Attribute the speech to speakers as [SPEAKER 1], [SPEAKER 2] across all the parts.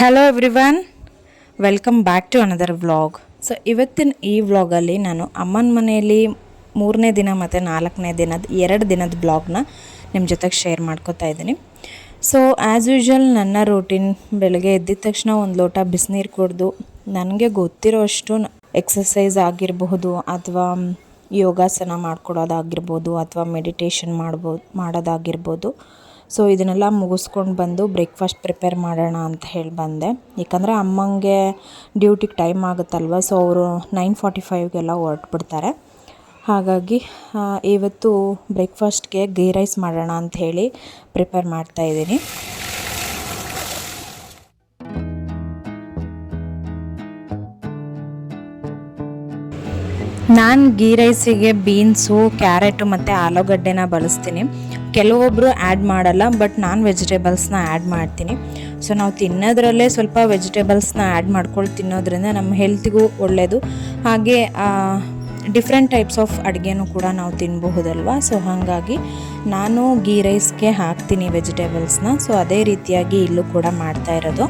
[SPEAKER 1] Hello everyone welcome back to another vlog so ಇವತ್ತಿನ ಈ ವ್ಲಾಗಲ್ಲಿ ನಾನು ಅಮ್ಮನ ಮನೆಯಲ್ಲಿ ಮೂರನೇ ದಿನ ಮತ್ತು ನಾಲ್ಕನೇ ದಿನದ, ಎರಡು ದಿನದ ಬ್ಲಾಗ್ನ ನಿಮ್ಮ ಜೊತೆಗೆ ಶೇರ್ ಮಾಡ್ಕೋತಾ ಇದ್ದೀನಿ. ಸೊ ಆ್ಯಸ್ ಯೂಶ್ವಲ್ ನನ್ನ ರೂಟೀನ್ ಬೆಳಗ್ಗೆ ಎದ್ದಿದ ತಕ್ಷಣ ಒಂದು ಲೋಟ ಬಿಸಿನೀರು ಕುಡಿದು, ನನಗೆ ಗೊತ್ತಿರೋ ಅಷ್ಟು ಎಕ್ಸಸೈಸ್ ಆಗಿರಬಹುದು ಅಥವಾ ಯೋಗಾಸನ ಮಾಡ್ಕೊಡೋದಾಗಿರ್ಬೋದು ಅಥವಾ ಮೆಡಿಟೇಷನ್ ಮಾಡ್ಬೋದು ಮಾಡೋದಾಗಿರ್ಬೋದು. ಸೊ ಇದನ್ನೆಲ್ಲ ಮುಗಿಸ್ಕೊಂಡು ಬಂದು ಬ್ರೇಕ್ಫಾಸ್ಟ್ ಪ್ರಿಪೇರ್ ಮಾಡೋಣ ಅಂತ ಹೇಳಿ ಬಂದೆ. ಯಾಕಂದರೆ ಅಮ್ಮಂಗೆ ಡ್ಯೂಟಿಗೆ ಟೈಮ್ ಆಗುತ್ತಲ್ವ, ಸೊ ಅವರು ನೈನ್ ಫಾರ್ಟಿ ಫೈವ್ಗೆಲ್ಲ ಹೊರಟ್ಬಿಡ್ತಾರೆ. ಹಾಗಾಗಿ ಇವತ್ತು ಬ್ರೇಕ್ಫಾಸ್ಟ್ಗೆ ಗೀ ರೈಸ್ ಮಾಡೋಣ ಅಂತ ಹೇಳಿ ಪ್ರಿಪೇರ್ ಮಾಡ್ತಾ ಇದ್ದೀನಿ. ನಾನು ಗೀ ರೈಸಿಗೆ ಬೀನ್ಸು, ಕ್ಯಾರೆಟು ಮತ್ತು ಆಲೂಗಡ್ಡೆನ ಬಳಸ್ತೀನಿ. ಕೆಲವೊಬ್ಬರು ಆ್ಯಡ್ ಮಾಡಲ್ಲ ಬಟ್ ನಾನು ವೆಜಿಟೇಬಲ್ಸ್ನ ಆ್ಯಡ್ ಮಾಡ್ತೀನಿ. ಸೊ ನಾವು ತಿನ್ನೋದ್ರಲ್ಲೇ ಸ್ವಲ್ಪ ವೆಜಿಟೇಬಲ್ಸ್ನ ಆ್ಯಡ್ ಮಾಡ್ಕೊಂಡು ತಿನ್ನೋದ್ರಿಂದ ನಮ್ಮ ಹೆಲ್ತಿಗೂ ಒಳ್ಳೆಯದು ಹಾಗೆ ಡಿಫ್ರೆಂಟ್ ಟೈಪ್ಸ್ ಆಫ್ ಅಡುಗೆನೂ ಕೂಡ ನಾವು ತಿನ್ನಬಹುದಲ್ವ ಸೊ ಹಾಗಾಗಿ ನಾನು ಗೀ ರೈಸ್ಗೆ ಹಾಕ್ತೀನಿ ವೆಜಿಟೇಬಲ್ಸ್ನ ಸೊ ಅದೇ ರೀತಿಯಾಗಿ ಇಲ್ಲೂ ಕೂಡ ಮಾಡ್ತಾ ಇರೋದು.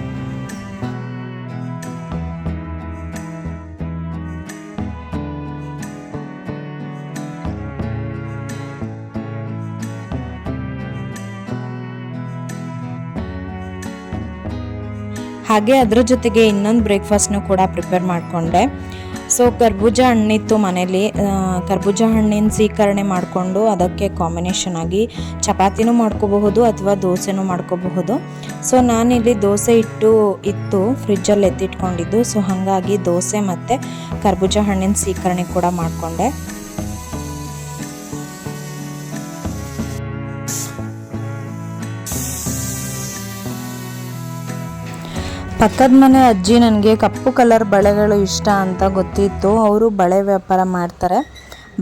[SPEAKER 1] ಹಾಗೆ ಅದ್ರ ಜೊತೆಗೆ ಇನ್ನೊಂದು ಬ್ರೇಕ್ಫಾಸ್ಟ್ನು ಕೂಡ ಪ್ರಿಪೇರ್ ಮಾಡಿಕೊಂಡೆ. ಸೊ ಕರ್ಬೂಜ ಹಣ್ಣಿತ್ತು ಮನೇಲಿ. ಕರ್ಬೂಜ ಹಣ್ಣಿನ ಸೀಕರಣೆ ಮಾಡಿಕೊಂಡು ಅದಕ್ಕೆ ಕಾಂಬಿನೇಷನ್ ಆಗಿ ಚಪಾತಿನೂ ಮಾಡ್ಕೋಬಹುದು ಅಥವಾ ದೋಸೆನೂ ಮಾಡ್ಕೋಬಹುದು. ಸೊ ನಾನಿಲ್ಲಿ ದೋಸೆ ಇಟ್ಟು, ಇತ್ತು ಫ್ರಿಜ್ಜಲ್ಲಿ ಎತ್ತಿಟ್ಕೊಂಡಿದ್ದು. ಸೊ ಹಾಗಾಗಿ ದೋಸೆ ಮತ್ತು ಕರ್ಬೂಜ ಹಣ್ಣಿನ ಸೀಕರಣೆ ಕೂಡ ಮಾಡಿಕೊಂಡೆ. ಪಕ್ಕದ ಮನೆ ಅಜ್ಜಿ ನನಗೆ ಕಪ್ಪು ಕಲರ್ ಬಳೆಗಳು ಇಷ್ಟ ಅಂತ ಗೊತ್ತಿತ್ತು. ಅವರು ಬಳೆ ವ್ಯಾಪಾರ ಮಾಡ್ತಾರೆ.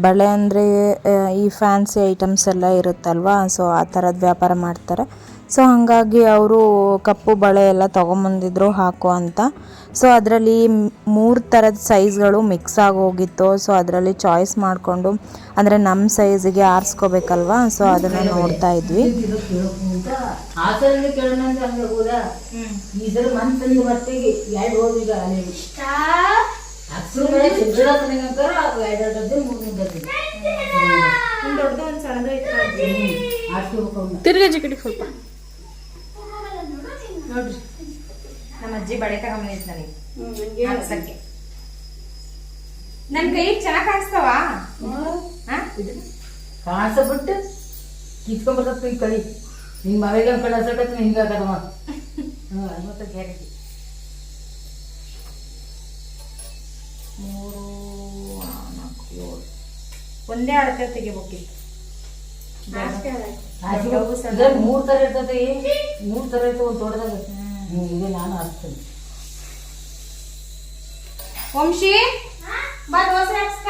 [SPEAKER 1] ಬಳೆ ಅಂದರೆ ಈ ಫ್ಯಾನ್ಸಿ ಐಟಮ್ಸ್ ಎಲ್ಲ ಇರುತ್ತಲ್ವಾ? ಸೊ ಆ ಥರದ ವ್ಯಾಪಾರ ಮಾಡ್ತಾರೆ. ಸೊ ಹಾಗಾಗಿ ಅವರು ಕಪ್ಪು ಬಳೆ ಎಲ್ಲ ತೊಗೊಂಬಂದಿದ್ರು ಹಾಕೋ ಅಂತ. ಸೊ ಅದರಲ್ಲಿ ಮೂರು ಥರದ ಸೈಜ್ಗಳು ಮಿಕ್ಸ್ ಆಗೋಗಿತ್ತು. ಸೊ ಅದರಲ್ಲಿ ಚಾಯ್ಸ್ ಮಾಡಿಕೊಂಡು ಅಂದರೆ ನಮ್ಮ ಸೈಜಿಗೆ ಆರಿಸ್ಕೋಬೇಕಲ್ವಾ? ಸೊ ಅದನ್ನು ನೋಡ್ತಾ ಇದ್ವಿ.
[SPEAKER 2] ತಿರ್ಗಿ ಜಿಕಟಿ ಸ್ವಲ್ಪ.
[SPEAKER 1] ನೋಡ್ರಿ. ನಮ್ಮ ಅಜ್ಜಿ ಬಳೆ ತಗೊಂಬಂದಿತ್ತು ನನಗೆ. ಹಾಕ್ಸಕ್ಕೆ ನನ್ ಕೈ ಚೆನ್ನಾಗ್ ಕಾಣಿಸ್ತಾವ?
[SPEAKER 3] ಕಾಣಿಸ್ಬಿಟ್ಟು ಕಿತ್ಕೊಂಡ್ಬರ್ತಕ್ಕ ಈ ಕೈ. ನಿನ್ ಮಗಳಿಗೆ ಕಳಿಸಕತ್ತ ಹಿಂಗಾಗದವ
[SPEAKER 1] ಮತ್ತೆ ಗ್ಯಾರಂಟಿ. ಮೂರು ನಾಲ್ಕು ಏಳು. ಒಂದೇ ಅಳತೆ ತೆಗಿಬೇಕಿತ್ತು.
[SPEAKER 3] ಮೂರ್ ತರ ಇರ್ತದೆ. ಮೂರ್ ತರ ಇತ್ತು ಒಂದು ತೋಟದಾಗ. ಇದೆ ನಾನು ಹಾಕ್ತೇನೆ.
[SPEAKER 1] ವಂಶಿ ಬಾ ದೋಸೆ ಹಾಕ್ಸ್ಕ.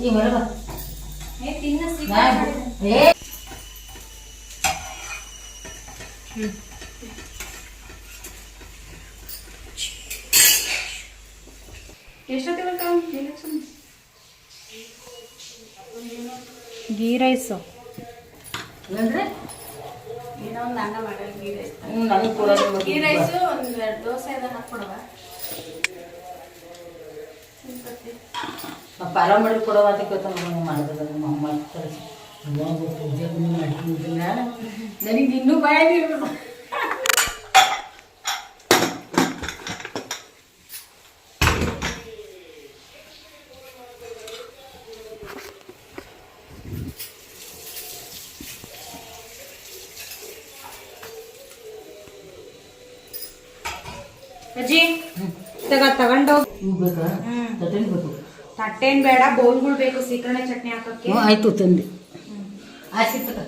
[SPEAKER 3] ಈ ಹೊರಗ
[SPEAKER 1] ಏ ತಿನ್ನ
[SPEAKER 3] ಏ!
[SPEAKER 1] ಗೀ ರೈಸು.
[SPEAKER 3] ಅಂದ್ರೆ
[SPEAKER 2] ಏನೋ ಒಂದು ಅನ್ನ ಮಾಡಲ್ಲ ಗೀ ರೈಸ್
[SPEAKER 3] ಹ್ಞೂ ನನಗೆ ಕೊಡೋದು
[SPEAKER 2] ಗೀ ರೈಸು ಒಂದು ಎರಡು ದೋಸೆ ಎಲ್ಲ ಹಾಕ್ಕೊಡವ.
[SPEAKER 3] ಪರ ಮಾಡಿ ಕೊಡೋ ಅಂತ ಕೇಳ್ತಾನೆ ನಮ್ಮ ಮಾಡಿದ್ರೆ ನಮ್ಮ ಅಮ್ಮ ಕಳಿಸಿ ಇವಾಗ ಪೂಜೆ ಮಾಡಿಲ್ಲ ನನಗೆ ಇನ್ನೂ ಭಯ
[SPEAKER 1] ಅಜ್ಜಿ ತಗ ತಗೊಂಡೋಗ್
[SPEAKER 3] ಇವು ಬೇಕಾ ತಟ್ಟೆಲಿ ಬೇಕು
[SPEAKER 1] ತಟ್ಟೇನ್ ಬೇಡ ಬೌಲ್ಗಳು ಬೇಕು ಸೀಕರಣೆ ಚಟ್ನಿ ಹಾಕಕ್ಕೆ
[SPEAKER 3] ಹ್ಞೂ ಆಯ್ತು ತಂದೆ ಆಯ್ತು ತಗ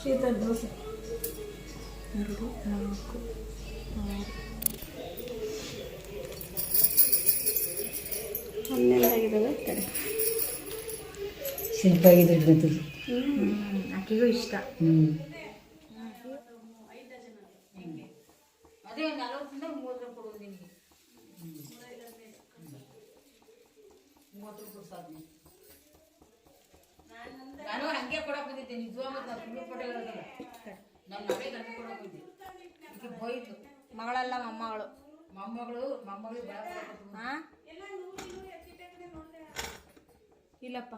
[SPEAKER 2] ಶೀತಲ ದೋಸೆ ಹನ್ನೆರಡು ಆಗಿದ್ದಾವೆ
[SPEAKER 3] ಇಡ್ಬೇಕು
[SPEAKER 1] ಆಕಿಗೂ ಇಷ್ಟ.
[SPEAKER 3] ಹ್ಞೂ ನಾನು ಹಂಗೆ ಕೊಡಕ್ ಬಂದಿದ್ದೆ ನಿಜವಾಗ ನಾನು ನಮ್ಮ ಕೊಡಕ್ ಹೋಯ್ತು
[SPEAKER 2] ಮಗಳಲ್ಲ ಮೊಮ್ಮಗಳು.
[SPEAKER 3] ಮೊಮ್ಮಗಳು ಮೊಮ್ಮಗಳು
[SPEAKER 2] ಹಾ ಇಲ್ಲಪ್ಪ.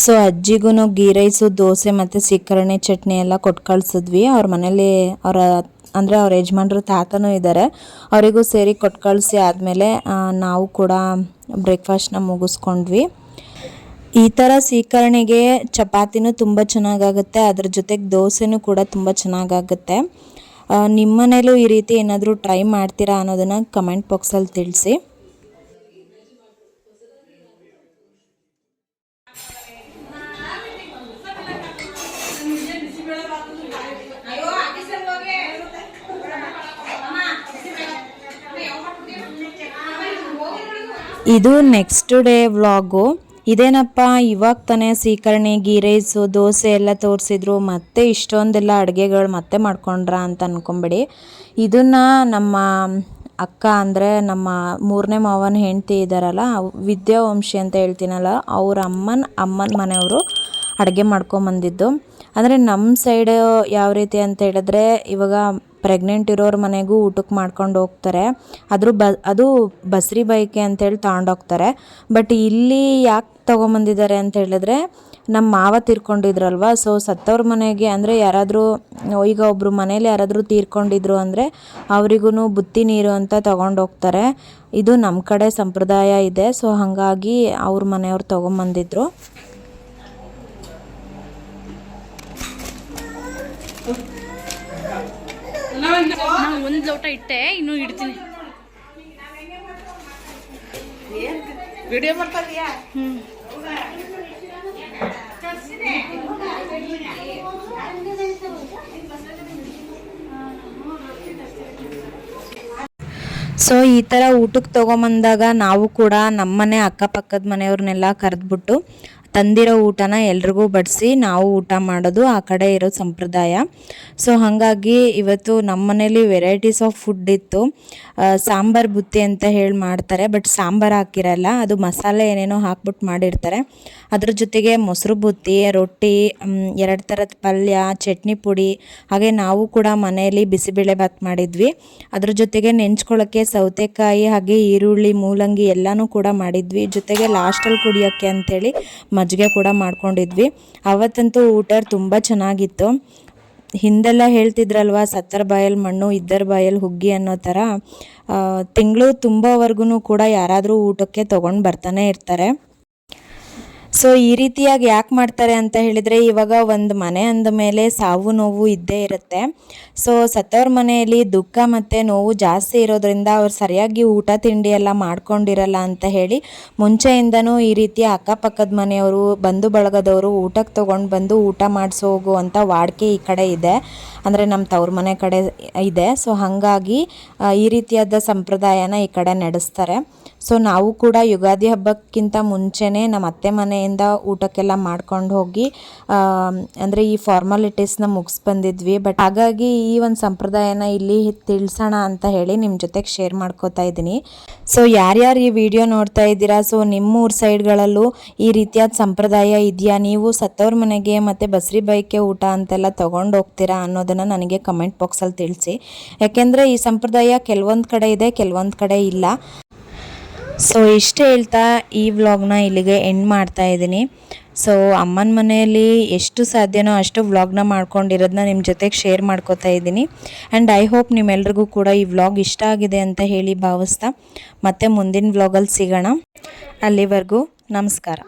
[SPEAKER 1] ಸೊ ಅಜ್ಜಿಗೂ ಗೀ ರೈಸು, ದೋಸೆ ಮತ್ತು ಸೀಕರಣೆ ಚಟ್ನಿ ಎಲ್ಲ ಕೊಟ್ಟು ಕಳಿಸಿದ್ವಿ ಅವ್ರ ಮನೇಲಿ ಅವರ ಅಂದರೆ ಅವ್ರ ಯಜಮಾನ್ರು ತಾತನೂ ಇದ್ದಾರೆ ಅವರಿಗೂ ಸೇರಿ ಕೊಟ್ಟು ಕಳಿಸಿ ಆದಮೇಲೆ ನಾವು ಕೂಡ ಬ್ರೇಕ್ಫಾಸ್ಟ್ನ ಮುಗಿಸ್ಕೊಂಡ್ವಿ. ಈ ಥರ ಸೀಕರಣೆಗೆ ಚಪಾತಿನೂ ತುಂಬ ಚೆನ್ನಾಗಾಗುತ್ತೆ. ಅದ್ರ ಜೊತೆಗೆ ದೋಸೆನೂ ಕೂಡ ತುಂಬ ಚೆನ್ನಾಗಾಗುತ್ತೆ. ನಿಮ್ಮ ಮನೇಲೂ ಈ ರೀತಿ ಏನಾದರೂ ಟ್ರೈ ಮಾಡ್ತೀರಾ ಅನ್ನೋದನ್ನು ಕಮೆಂಟ್ ಬಾಕ್ಸಲ್ಲಿ ತಿಳಿಸಿ. ಇದು ನೆಕ್ಸ್ಟ್ ಡೇ ವ್ಲಾಗು ಇದೇನಪ್ಪ, ಇವಾಗ ತಾನೇ ಸೀಕರಣೆ ಗೀ ರೈಸು ದೋಸೆ ಎಲ್ಲ ತೋರಿಸಿದ್ರು, ಮತ್ತೆ ಇಷ್ಟೊಂದೆಲ್ಲ ಅಡುಗೆಗಳು ಮತ್ತೆ ಮಾಡ್ಕೊಂಡ್ರ ಅಂತ ಅನ್ಕೊಂಬೇಡಿ. ಇದನ್ನ ನಮ್ಮ ಅಕ್ಕ ಅಂದರೆ ನಮ್ಮ ಮೂರನೇ ಮಾವನ ಹೆಂಡತಿ ಇದ್ದಾರಲ್ಲ ವಿದ್ಯಾವಂಶಿ ಅಂತ ಹೇಳ್ತೀನಲ್ಲ, ಅವ್ರ ಅಮ್ಮನ ಅಮ್ಮನ ಮನೆಯವರು ಅಡುಗೆ ಮಾಡ್ಕೊಂಬಂದಿದ್ದು. ಅಂದರೆ ನಮ್ಮ ಸೈಡ್ ಯಾವ ರೀತಿ ಅಂತ ಹೇಳಿದ್ರೆ ಇವಾಗ ಪ್ರೆಗ್ನೆಂಟ್ ಇರೋರ ಮನೆಗೂ ಊಟಕ್ಕೆ ಮಾಡ್ಕೊಂಡು ಹೋಗ್ತಾರೆ. ಅದ್ರ ಬ, ಅದು ಬಸ್ರಿ ಬೈಕೆ ಅಂತೇಳಿ ತಗೊಂಡೋಗ್ತಾರೆ ಬಟ್ ಇಲ್ಲಿ ಯಾಕೆ ತೊಗೊಂಬಂದಿದ್ದಾರೆ ಅಂತ ಹೇಳಿದ್ರೆ ನಮ್ಮ ಮಾವ ತೀರ್ಕೊಂಡಿದ್ರಲ್ವ? ಸೊ ಸತ್ತವ್ರ ಮನೆಗೆ ಅಂದರೆ ಯಾರಾದರೂ, ಈಗ ಒಬ್ಬರು ಮನೇಲಿ ಯಾರಾದರೂ ತೀರ್ಕೊಂಡಿದ್ರು ಅಂದರೆ ಅವರಿಗೂ ಬುತ್ತಿ ನೀರು ಅಂತ ತೊಗೊಂಡೋಗ್ತಾರೆ ಇದು ನಮ್ಮ ಕಡೆ ಸಂಪ್ರದಾಯ ಇದೆ. ಸೊ ಹಾಗಾಗಿ ಅವ್ರ ಮನೆಯವ್ರು ತೊಗೊಂಬಂದಿದ್ರು.
[SPEAKER 2] ನಾನು ಒಂದು ಲೋಟ ಇಟ್ಟೆ ಇನ್ನೂ ಇಡ್ತೀನಿ.
[SPEAKER 3] ವಿಡಿಯೋ ಮಾಡ್ತಾ ಇದೀಯಾ
[SPEAKER 1] ಸೊ ಈ ಥರ ಊಟಕ್ಕೆ ತೊಗೊಂಬಂದಾಗ ನಾವು ಕೂಡ ನಮ್ಮನೆ ಅಕ್ಕಪಕ್ಕದ ಮನೆಯವ್ರನ್ನೆಲ್ಲ ಕರೆದ್ಬಿಟ್ಟು ತಂದಿರೋ ಊಟನ ಎಲ್ರಿಗೂ ಬಡಿಸಿ ನಾವು ಊಟ ಮಾಡೋದು ಆ ಕಡೆ ಇರೋ ಸಂಪ್ರದಾಯ. ಸೊ ಹಾಗಾಗಿ ಇವತ್ತು ನಮ್ಮ ಮನೇಲಿ ವೆರೈಟೀಸ್ ಆಫ್ ಫುಡ್ ಇತ್ತು. ಸಾಂಬಾರು ಬುತ್ತಿ ಅಂತ ಹೇಳಿ ಮಾಡ್ತಾರೆ ಬಟ್ ಸಾಂಬಾರು ಹಾಕಿರಲ್ಲ, ಅದು ಮಸಾಲೆ ಏನೇನೋ ಹಾಕ್ಬಿಟ್ಟು ಮಾಡಿರ್ತಾರೆ. ಅದ್ರ ಜೊತೆಗೆ ಮೊಸರು ಬುತ್ತಿ, ರೊಟ್ಟಿ ಎರಡು ಥರದ ಪಲ್ಯ, ಚಟ್ನಿ ಪುಡಿ, ಹಾಗೆ ನಾವು ಕೂಡ ಮನೆಯಲ್ಲಿ ಬಿಸಿಬೇಳೆ ಭಾತ್ ಮಾಡಿದ್ವಿ. ಅದ್ರ ಜೊತೆಗೆ ನೆಂಚ್ಕೊಳ್ಳೋಕ್ಕೆ ಸೌತೆಕಾಯಿ, ಹಾಗೆ ಈರುಳ್ಳಿ, ಮೂಲಂಗಿ ಎಲ್ಲನೂ ಕೂಡ ಮಾಡಿದ್ವಿ. ಜೊತೆಗೆ ಲಾಸ್ಟಲ್ಲಿ ಕುಡಿಯೋಕ್ಕೆ ಅಂತೇಳಿ ಮಜ್ಜಿಗೆ ಕೂಡ ಮಾಡ್ಕೊಂಡಿದ್ವಿ. ಅವತ್ತಂತೂ ಊಟ ತುಂಬ ಚೆನ್ನಾಗಿತ್ತು. ಹಿಂದೆಲ್ಲ ಹೇಳ್ತಿದ್ರಲ್ವ, ಸತ್ತರ ಬಾಯಲ್ಲಿ ಮಣ್ಣು, ಇದ್ದರ ಬಾಯಲ್ಲಿ ಹುಗ್ಗಿ ಅನ್ನೋ ಥರ ತಿಂಗಳು ತುಂಬವರೆಗೂ ಕೂಡ ಯಾರಾದರೂ ಊಟಕ್ಕೆ ತೊಗೊಂಡು ಬರ್ತಾನೆ ಇರ್ತಾರೆ. ಸೊ ಈ ರೀತಿಯಾಗಿ ಯಾಕೆ ಮಾಡ್ತಾರೆ ಅಂತ ಹೇಳಿದರೆ, ಇವಾಗ ಒಂದು ಮನೆ ಅಂದ ಮೇಲೆ ಸಾವು ನೋವು ಇದ್ದೇ ಇರುತ್ತೆ. ಸೊ ಸತ್ತವ್ರ ಮನೆಯಲ್ಲಿ ದುಃಖ ಮತ್ತು ನೋವು ಜಾಸ್ತಿ ಇರೋದ್ರಿಂದ ಅವ್ರು ಸರಿಯಾಗಿ ಊಟ ತಿಂಡಿ ಎಲ್ಲ ಮಾಡ್ಕೊಂಡಿರಲ್ಲ ಅಂತ ಹೇಳಿ, ಮುಂಚೆಯಿಂದನೂ ಈ ರೀತಿ ಅಕ್ಕಪಕ್ಕದ ಮನೆಯವರು, ಬಂಧು ಬಳಗದವರು ಊಟಕ್ಕೆ ತೊಗೊಂಡು ಬಂದು ಊಟ ಮಾಡಿಸೋ ಹೋಗುವಂಥ ವಾಡಿಕೆ ಈ ಕಡೆ ಇದೆ. ಅಂದರೆ ನಮ್ಮ ತವ್ರ ಮನೆ ಕಡೆ ಇದೆ. ಸೊ ಹಾಗಾಗಿ ಈ ರೀತಿಯಾದ ಸಂಪ್ರದಾಯನ ಈ ಕಡೆ ನಡೆಸ್ತಾರೆ. ಸೊ ನಾವು ಕೂಡ ಯುಗಾದಿ ಹಬ್ಬಕ್ಕಿಂತ ಮುಂಚೆನೇ ನಮ್ಮ ಅತ್ತೆ ಮನೆಯಿಂದ ಊಟಕ್ಕೆಲ್ಲ ಮಾಡ್ಕೊಂಡು ಹೋಗಿ ಅಂದರೆ ಈ ಫಾರ್ಮಾಲಿಟೀಸ್ನ ಮುಗಿಸ್ ಬಂದಿದ್ವಿ ಬಟ್ ಹಾಗಾಗಿ ಈ ಒಂದು ಸಂಪ್ರದಾಯನ ಇಲ್ಲಿ ತಿಳಿಸೋಣ ಅಂತ ಹೇಳಿ ನಿಮ್ಮ ಜೊತೆಗೆ ಶೇರ್ ಮಾಡ್ಕೋತಾ ಇದ್ದೀನಿ. ಸೊ ಯಾರ್ಯಾರು ಈ ವಿಡಿಯೋ ನೋಡ್ತಾ ಇದ್ದೀರಾ? ಸೊ ನಿಮ್ಮೂರು ಸೈಡ್ಗಳಲ್ಲೂ ಈ ರೀತಿಯಾದ ಸಂಪ್ರದಾಯ ಇದೆಯಾ? ನೀವು ಸತ್ತವ್ರ ಮನೆಗೆ ಮತ್ತು ಬಸ್ರಿ ಬೈಕೆ ಊಟ ಅಂತೆಲ್ಲ ತೊಗೊಂಡು ಹೋಗ್ತೀರಾ ಅನ್ನೋದನ್ನು ನನಗೆ ಕಮೆಂಟ್ ಬಾಕ್ಸಲ್ಲಿ ತಿಳಿಸಿ. ಯಾಕೆಂದರೆ ಈ ಸಂಪ್ರದಾಯ ಕೆಲವೊಂದು ಕಡೆ ಇದೆ, ಕೆಲವೊಂದು ಕಡೆ ಇಲ್ಲ. ಸೊ ಇಷ್ಟೇ ಹೇಳ್ತಾ ಈ ವ್ಲಾಗ್ನ ಇಲ್ಲಿಗೆ ಎಂಡ್ ಮಾಡ್ತಾ ಇದ್ದೀನಿ. ಸೊ ಅಮ್ಮನ ಮನೆಯಲ್ಲಿ ಎಷ್ಟು ಸಾಧ್ಯನೋ ಅಷ್ಟು ವ್ಲಾಗ್ನ ಮಾಡ್ಕೊಂಡಿರೋದನ್ನ ನಿಮ್ಮ ಜೊತೆಗೆ ಶೇರ್ ಮಾಡ್ಕೋತಾ ಇದ್ದೀನಿ. ಆ್ಯಂಡ್ ಐ ಹೋಪ್ ನಿಮ್ಮೆಲ್ರಿಗೂ ಕೂಡ ಈ ವ್ಲಾಗ್ ಇಷ್ಟ ಆಗಿದೆ ಅಂತ ಹೇಳಿ ಭಾವಿಸ್ತಾ. ಮತ್ತೆ ಮುಂದಿನ ವ್ಲಾಗಲ್ಲಿ ಸಿಗೋಣ. ಅಲ್ಲಿವರೆಗೂ ನಮಸ್ಕಾರ.